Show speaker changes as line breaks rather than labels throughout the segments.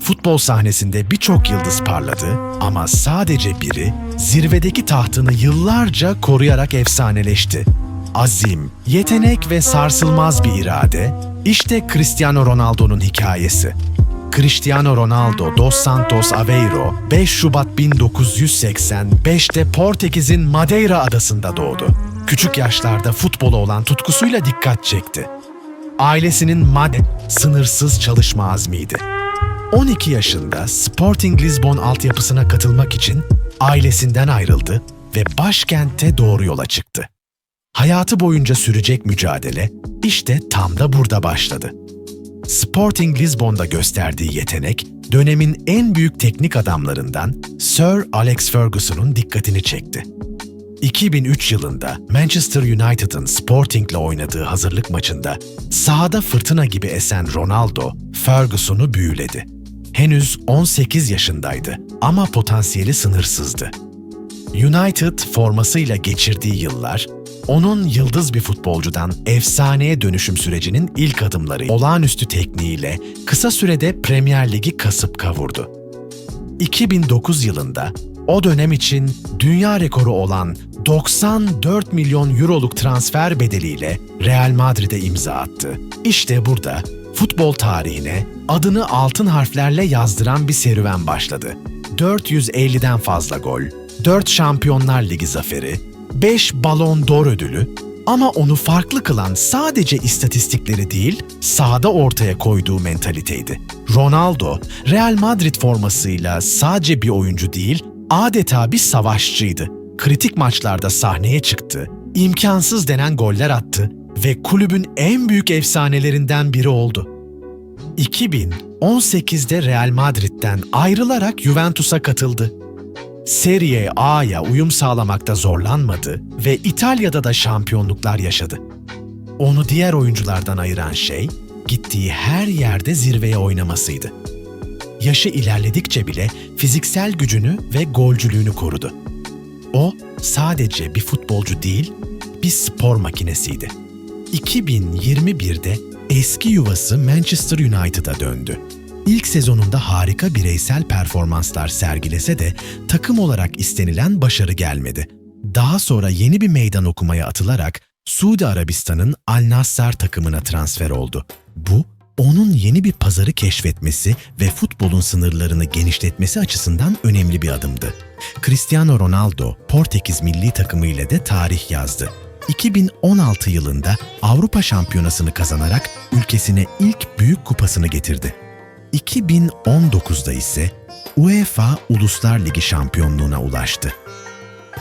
Futbol sahnesinde birçok yıldız parladı ama sadece biri zirvedeki tahtını yıllarca koruyarak efsaneleşti. Azim, yetenek ve sarsılmaz bir irade, işte Cristiano Ronaldo'nun hikayesi. Cristiano Ronaldo dos Santos Aveiro 5 Şubat 1985'te Portekiz'in Madeira adasında doğdu. Küçük yaşlarda futbola olan tutkusuyla dikkat çekti. Ailesinin madde sınırsız çalışma azmiydi. 12 yaşında Sporting Lisbon altyapısına katılmak için ailesinden ayrıldı ve başkente doğru yola çıktı. Hayatı boyunca sürecek mücadele işte tam da burada başladı. Sporting Lisbon'da gösterdiği yetenek, dönemin en büyük teknik adamlarından Sir Alex Ferguson'un dikkatini çekti. 2003 yılında Manchester United'ın Sporting'le oynadığı hazırlık maçında sahada fırtına gibi esen Ronaldo, Ferguson'u büyüledi. Henüz 18 yaşındaydı ama potansiyeli sınırsızdı. United formasıyla geçirdiği yıllar, onun yıldız bir futbolcudan efsaneye dönüşüm sürecinin ilk adımları olağanüstü tekniğiyle kısa sürede Premier Ligi kasıp kavurdu. 2009 yılında o dönem için dünya rekoru olan 94 milyon euroluk transfer bedeliyle Real Madrid'e imza attı. İşte burada futbol tarihine adını altın harflerle yazdıran bir serüven başladı. 450'den fazla gol, 4 Şampiyonlar Ligi zaferi, 5 Ballon d'Or ödülü ama onu farklı kılan sadece istatistikleri değil, sahada ortaya koyduğu mentaliteydi. Ronaldo, Real Madrid formasıyla sadece bir oyuncu değil, adeta bir savaşçıydı. Kritik maçlarda sahneye çıktı, imkansız denen goller attı ve kulübün en büyük efsanelerinden biri oldu. 2018'de Real Madrid'den ayrılarak Juventus'a katıldı. Serie A'ya uyum sağlamakta zorlanmadı ve İtalya'da da şampiyonluklar yaşadı. Onu diğer oyunculardan ayıran şey, gittiği her yerde zirveye oynamasıydı. Yaşı ilerledikçe bile fiziksel gücünü ve golcülüğünü korudu. O sadece bir futbolcu değil, bir spor makinesiydi. 2021'de eski yuvası Manchester United'a döndü. İlk sezonunda harika bireysel performanslar sergilese de takım olarak istenilen başarı gelmedi. Daha sonra yeni bir meydan okumaya atılarak Suudi Arabistan'ın Al Nassr takımına transfer oldu. Bu onun yeni bir pazarı keşfetmesi ve futbolun sınırlarını genişletmesi açısından önemli bir adımdı. Cristiano Ronaldo Portekiz milli takımı ile de tarih yazdı. 2016 yılında Avrupa Şampiyonası'nı kazanarak ülkesine ilk büyük kupasını getirdi. 2019'da ise UEFA Uluslar Ligi şampiyonluğuna ulaştı.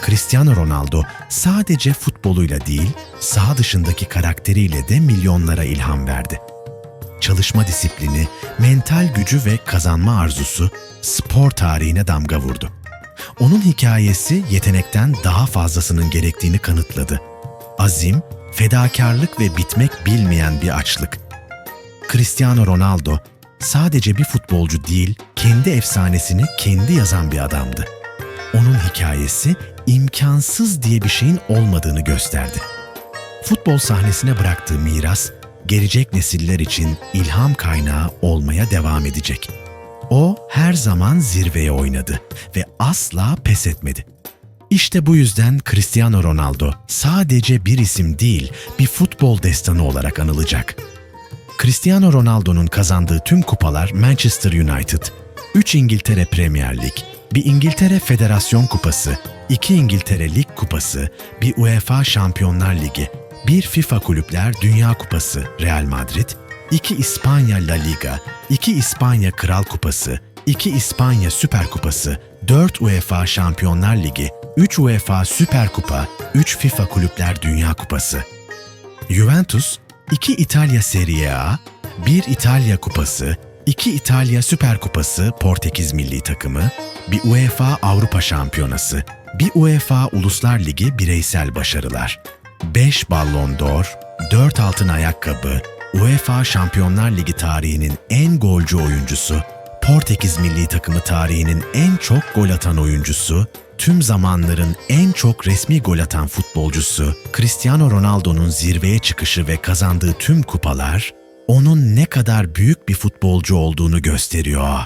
Cristiano Ronaldo sadece futboluyla değil, saha dışındaki karakteriyle de milyonlara ilham verdi. Çalışma disiplini, mental gücü ve kazanma arzusu spor tarihine damga vurdu. Onun hikayesi yetenekten daha fazlasının gerektiğini kanıtladı. Azim, fedakarlık ve bitmek bilmeyen bir açlık. Cristiano Ronaldo sadece bir futbolcu değil, kendi efsanesini kendi yazan bir adamdı. Onun hikayesi imkansız diye bir şeyin olmadığını gösterdi. Futbol sahnesine bıraktığı miras, gelecek nesiller için ilham kaynağı olmaya devam edecek. O her zaman zirveye oynadı ve asla pes etmedi. İşte bu yüzden Cristiano Ronaldo sadece bir isim değil, bir futbol destanı olarak anılacak. Cristiano Ronaldo'nun kazandığı tüm kupalar Manchester United, 3 İngiltere Premier Lig, bir İngiltere Federasyon Kupası, 2 İngiltere Lig Kupası, bir UEFA Şampiyonlar Ligi, bir FIFA Kulüpler Dünya Kupası Real Madrid, 2 İspanya La Liga, 2 İspanya Kral Kupası, 2 İspanya Süper Kupası, 4 UEFA Şampiyonlar Ligi, 3 UEFA Süper Kupa, 3 FIFA Kulüpler Dünya Kupası. Juventus, 2 İtalya Serie A, 1 İtalya Kupası, 2 İtalya Süper Kupası Portekiz milli takımı, bir UEFA Avrupa Şampiyonası, bir UEFA Uluslar Ligi bireysel başarılar, 5 Ballon d'Or, 4 altın ayakkabı, UEFA Şampiyonlar Ligi tarihinin en golcü oyuncusu, Portekiz milli takımı tarihinin en çok gol atan oyuncusu, tüm zamanların en çok resmi gol atan futbolcusu, Cristiano Ronaldo'nun zirveye çıkışı ve kazandığı tüm kupalar, onun ne kadar büyük bir futbolcu olduğunu gösteriyor.